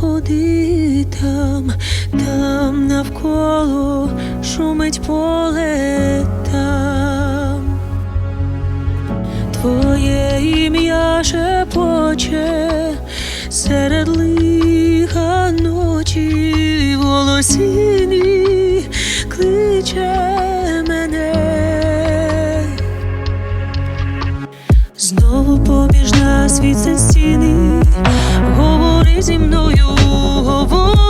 ходи там, там навколо шумить поле шепоче серед лиха ночі волосіні кличе мене. Знову побіжна нас від стіни, говори зі мною, говори,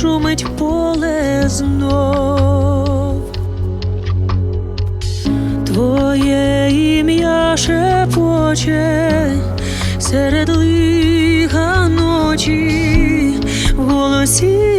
шумить поле знов. Твоє ім'я шепоче серед лиха ночі в голосіні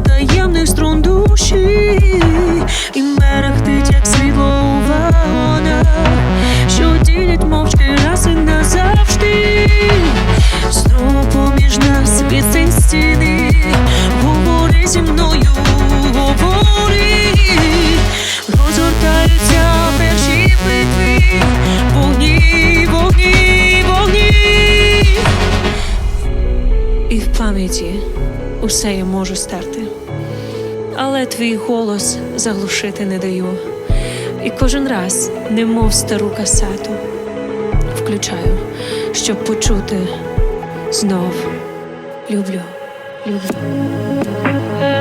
таємних струн душі, і мерехтить, як світло у вагонах, що ділять мовчки раз і назавжди. Знову поміж нас відстань стіни, говори зі мною, говори, розгортаються перші битви, вогні, вогні, вогні. І в пам'яті усе я можу стерти, але твій голос заглушити не даю. І кожен раз, немов стару касету, включаю, щоб почути знов люблю, люблю.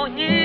for you.